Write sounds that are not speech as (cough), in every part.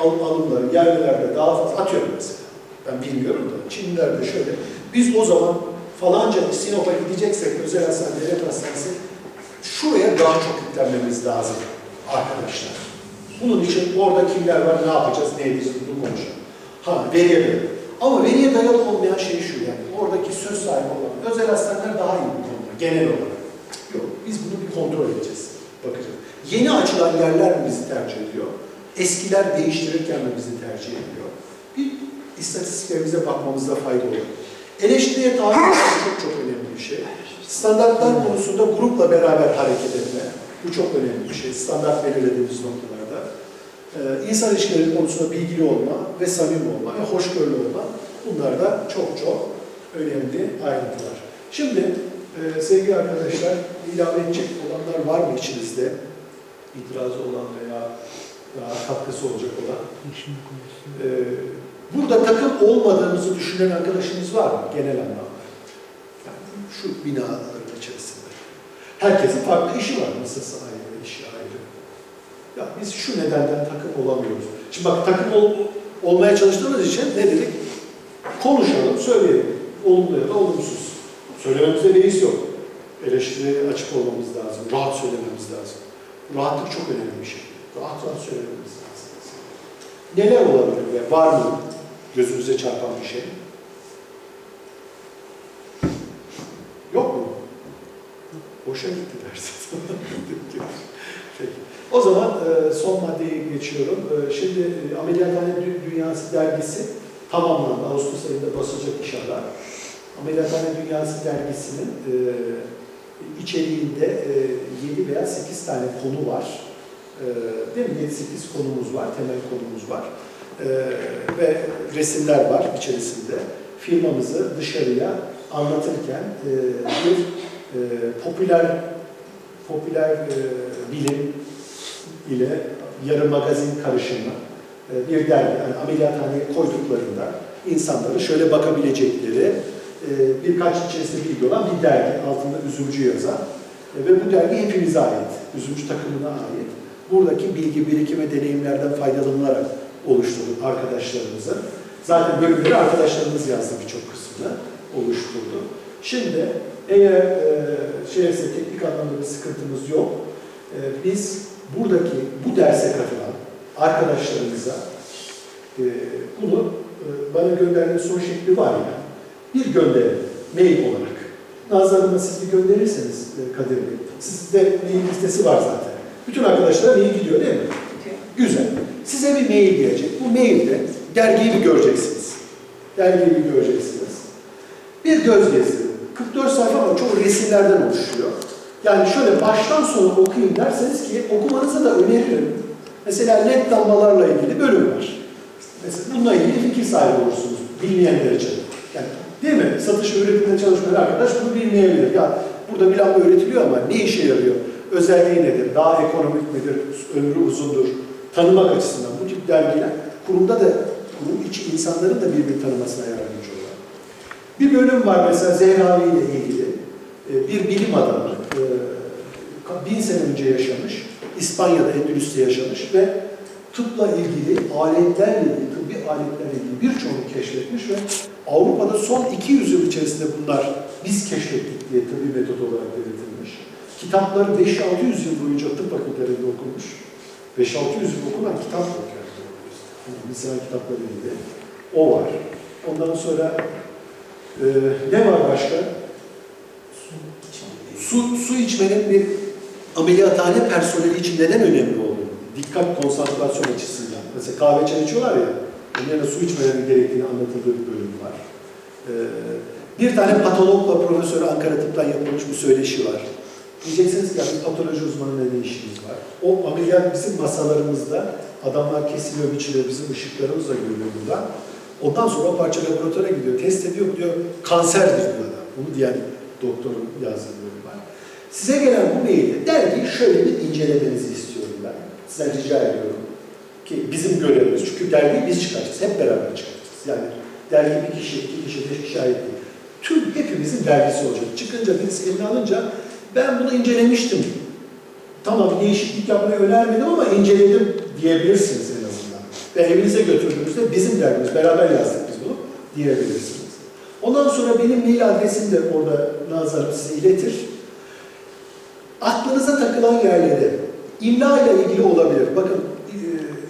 al, alımları yerlilerde daha fazla atıyorum mesela. Ben bilmiyorum da Çinlilerde şöyle. Biz o zaman falanca Sinop'a gideceksek özel hastane, devlet hastanesi şuraya daha çok yüklenmemiz lazım arkadaşlar. Bunun için orada kimler var, ne yapacağız, ne edeceğiz bunu konuşalım. Ha veriye dayalı. Ama veriye dayalı olmayan şey şu yani oradaki söz sahibi olan özel hastaneler daha iyi bu konuda genel olarak. Yok biz bunu bir kontrol edeceğiz. Bakacağız. Yeni açılan yerler mi bizi tercih ediyor? Eskiler değiştirirken mi bizi tercih ediyor? Bir istatistiklerimize bakmamızda fayda olur. Eleştiriye tabi (laughs) çok çok önemli bir şey. Standartlar konusunda grupla beraber hareket etme. Bu çok önemli bir şey. Standart belirlediğimiz noktalarda. Ee, insan ilişkileri konusunda bilgili olma ve samimi olma ve hoşgörülü olma. Bunlar da çok çok önemli ayrıntılar. Şimdi e, sevgili arkadaşlar ilave edecek olanlar var mı içinizde? İtirazı olan veya daha katkısı olacak olan. Ee, burada takım olmadığımızı düşünen arkadaşınız var mı genel anlamda? Yani şu binaların içerisinde. Herkesin farklı işi var. Masası ayrı, işi ayrı. Ya biz şu nedenden takım olamıyoruz. Şimdi bak takım ol- olmaya çalıştığımız için ne dedik? Konuşalım, söyleyelim. Olumlu ya da olumsuz. Söylememize beis yok. Eleştiriye açık olmamız lazım. Rahat söylememiz lazım. Rahatlık çok önemli bir şey. Rahat rahat söylememiz lazım. Neler olabilir ve var mı gözünüze çarpan bir şey? Yok mu? Boşa gitti. (laughs) Peki. O zaman e, son maddeye geçiyorum. E, Şimdi e, Ameliyathane Dü- Dünyası dergisi tamamlandı. Ağustos ayında basacak inşallah. Ameliyathane Dünyası dergisinin içeriğinde e, 7 veya 8 tane konu var. E, Değil mi? 7-8 konumuz var, temel konumuz var. E, Ve resimler var içerisinde. Firmamızı dışarıya anlatırken e, bir e, popüler popüler e, bilim ile yarı magazin karışımı bir dergi. Yani ameliyathaneye koyduklarında insanların şöyle bakabilecekleri birkaç içerisinde bilgi olan bir dergi. Altında üzümcü yazan. Ve bu dergi hepimize ait. Üzümcü takımına ait. Buradaki bilgi, birikim ve deneyimlerden faydalanarak oluşturduk arkadaşlarımızı. Zaten bölümleri arkadaşlarımız yazdı birçok kısmını oluşturdu. Şimdi eğer e, şeyse teknik anlamda bir sıkıntımız yok. E, biz buradaki bu derse katılan arkadaşlarımıza e, bunu e, bana gönderdiğiniz soru şekli var ya. Bir gönderin mail olarak. Nazlı Hanım'a siz bir gönderirseniz e, Kadir Bey. Sizde mail listesi var zaten. Bütün arkadaşlara mail gidiyor değil mi? Güzel. Size bir mail gelecek. Bu mailde dergiyi bir göreceksiniz. Dergiyi bir göreceksiniz. Bir göz gezdirin. 44 sayfa ama çok resimlerden oluşuyor. Yani şöyle baştan sona okuyayım derseniz ki okumanızı da öneririm. Mesela led damlalarla ilgili bölüm var. Mesela bununla ilgili fikir sahibi olursunuz bilmeyenler için. Yani değil mi? Satış ve üretimde çalışmayan arkadaş bunu bilmeyebilir. Ya burada bir lamba öğretiliyor ama ne işe yarıyor? Özelliği nedir? Daha ekonomik midir? Ömrü uzundur? Tanımak açısından bu tip dergiler kurumda da kurum içi insanların da birbirini tanımasına yardımcı oluyor. Bir bölüm var mesela Zehravi ile ilgili. Ee, Bir bilim adamı, e, bin sene önce yaşamış, İspanya'da, Endülüs'te yaşamış ve tıpla ilgili, aletlerle ilgili, tıbbi aletlerle ilgili birçoğunu keşfetmiş ve Avrupa'da son 200 yıl içerisinde bunlar biz keşfettik diye tıbbi metot olarak belirtilmiş. Kitapları 500-600 yıl boyunca tıp fakültelerinde okunmuş. 5-600 yıl okunan kitap yok yani. Yani kitapları ilgili. O var. Ondan sonra e, ne var başka? Su, su içmenin bir ameliyathane personeli için neden önemli olduğunu, dikkat konsantrasyon açısından. Mesela kahve çay içiyorlar ya, yerine su içmeleri gerektiğini anlatıldığı bir bölüm var. Ee, bir tane patologla profesörü Ankara Tıp'tan yapılmış bir söyleşi var. Diyeceksiniz ki bir patoloji uzmanı ne işimiz var? O ameliyat bizim masalarımızda, adamlar kesiliyor, biçiliyor, bizim ışıklarımızla görülüyor buradan. Ondan sonra o parça laboratuvara gidiyor, test ediyor, diyor kanserdir diyor adam. Bunu diyen doktorun yazdığı bölüm var. Size gelen bu mailde dergiyi şöyle bir incelemenizi istiyorum ben. Size rica ediyorum. Ki bizim görevimiz, çünkü dergiyi biz çıkartacağız, hep beraber çıkartacağız. Yani dergi bir kişi, iki kişi, beş kişi ait değil. Tüm hepimizin dergisi olacak. Çıkınca birisi eline alınca ben bunu incelemiştim. Tamam değişiklik yapmayı önermedim ama inceledim diyebilirsiniz en azından. ve evinize götürdüğünüzde bizim derdimiz, beraber yazdık biz bunu diyebilirsiniz. Ondan sonra benim mail adresim de orada Hanım size iletir. Aklınıza takılan yerleri imla ile ilgili olabilir. Bakın e,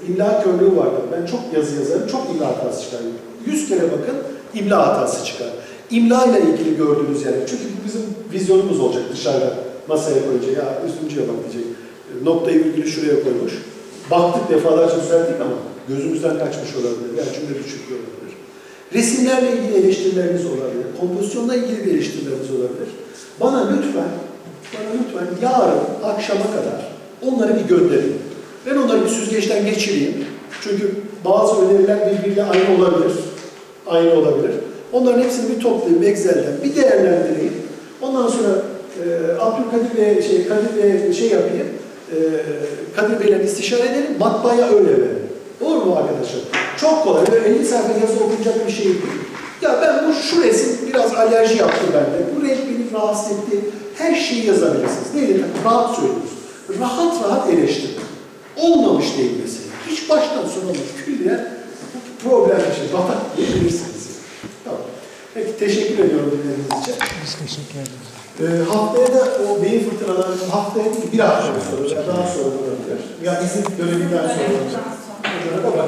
imla körlüğü vardır. Ben çok yazı yazarım, çok imla hatası çıkar. Yüz kere bakın imla hatası çıkar. İmla ile ilgili gördüğünüz yer. Çünkü bu bizim vizyonumuz olacak dışarıda masaya koyunca. Ya üstüncüye bak diyecek. Noktayı virgülü şuraya koymuş. Baktık defalarca düzelttik ama gözümüzden kaçmış olabilir. Yani cümle düşüklüğü olabilir. Resimlerle ilgili eleştirileriniz olabilir. Kompozisyonla ilgili bir eleştirileriniz olabilir. Bana lütfen, bana lütfen yarın akşama kadar onları bir gönderin. Ben onları bir süzgeçten geçireyim. Çünkü bazı öneriler birbiriyle aynı olabilir. Aynı olabilir. Onların hepsini bir toplayayım Excel'den, bir değerlendireyim. Ondan sonra e, Abdülkadir Bey şey, Kadir Bey şey yapayım. E, Kadir Bey'le istişare edelim. Matbaaya öyle verelim. Doğru mu arkadaşlar? Çok kolay. Böyle 50 sayfa yazı okunacak bir şey değil. Ya ben bu şu resim biraz alerji yaptı bende. Bu renk beni rahatsız etti. Her şeyi yazabilirsiniz. Neyle? Rahat söylüyoruz. Rahat rahat eleştirin. Olmamış değil mesela. Hiç baştan sona külliyen problem bir şey. Batak diyebilirsiniz. Teşekkür ediyorum dinlediğiniz için. Biz teşekkür ederiz. Ee, haftaya da o beyin fırtınalarının haftaya değil bir hafta sonra, daha sonra olabilir. Ya izin döneminden sonra. Onlara da.